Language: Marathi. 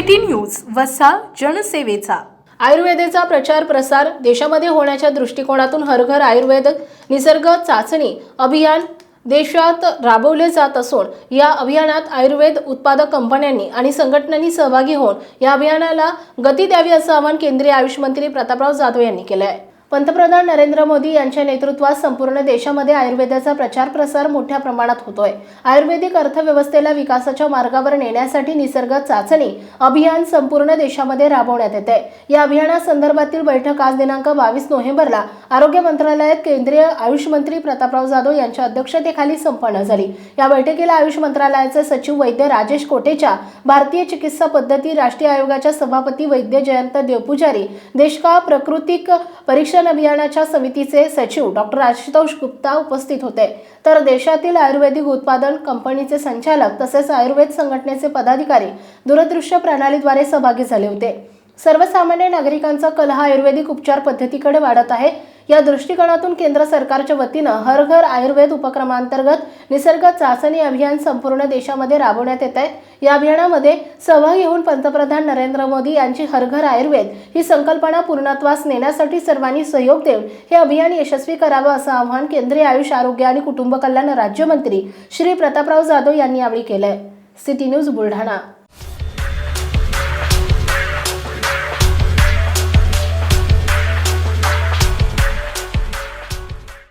सिटी न्यूज वसा जनसेवेचा. आयुर्वेदेचा प्रचार प्रसार देशामध्ये होण्याच्या दृष्टिकोनातून हर घर आयुर्वेद निसर्ग चाचणी अभियान देशात राबवले जात असून या अभियानात आयुर्वेद उत्पादक कंपन्यांनी आणि संघटनांनी सहभागी होऊन या अभियानाला गती द्यावी असं आवाहन केंद्रीय आयुष मंत्री प्रतापराव जाधव यांनी केलं आहे पंतप्रधान नरेंद्र मोदी यांच्या नेतृत्वात संपूर्ण देशामध्ये आयुर्वेदाचा प्रचार प्रसार मोठ्या प्रमाणात होतोय. आयुर्वेदिक अर्थव्यवस्थेला विकासाच्या मार्गावर नेण्यासाठी निसर्ग चाचणी अभियान संपूर्ण देशामध्ये राबवण्यात येते या अभियानासंदर्भातील बैठक आज दिनांक बावीस नोव्हेंबरला आरोग्य मंत्रालयात केंद्रीय आयुष मंत्री प्रतापराव जाधव यांच्या अध्यक्षतेखाली संपन्न झाली. या बैठकीला आयुष मंत्रालयाचे सचिव वैद्य राजेश कोटेचा भारतीय चिकित्सा पद्धती राष्ट्रीय आयोगाच्या सभापती वैद्य जयंत देवपुजारी देशका प्राकृतिक परीक्षण अभियानाच्या समितीचे सचिव डॉक्टर आशुतोष गुप्ता उपस्थित होते. तर देशातील आयुर्वेदिक उत्पादन कंपनीचे संचालक तसेच आयुर्वेद संघटनेचे पदाधिकारी दूरदृश्य प्रणालीद्वारे सहभागी झाले होते. सर्वसामान्य नागरिकांचा कल हा आयुर्वेदिक उपचार पद्धतीकडे वाढत आहे. या दृष्टिकोनातून केंद्र सरकारच्या वतीनं हर घर आयुर्वेद उपक्रमांतर्गत निसर्ग चाचणी अभियान संपूर्ण देशामध्ये राबवण्यात येत आहे. या अभियानामध्ये सहभागी होऊन पंतप्रधान नरेंद्र मोदी यांची हर घर आयुर्वेद ही संकल्पना पूर्णत्वास नेण्यासाठी सर्वांनी सहयोग देऊन हे अभियान यशस्वी करावं असं आवाहन केंद्रीय आयुष आरोग्य आणि कुटुंब कल्याण राज्यमंत्री श्री प्रतापराव जाधव यांनी यावेळी केलंय. City news Buldhana.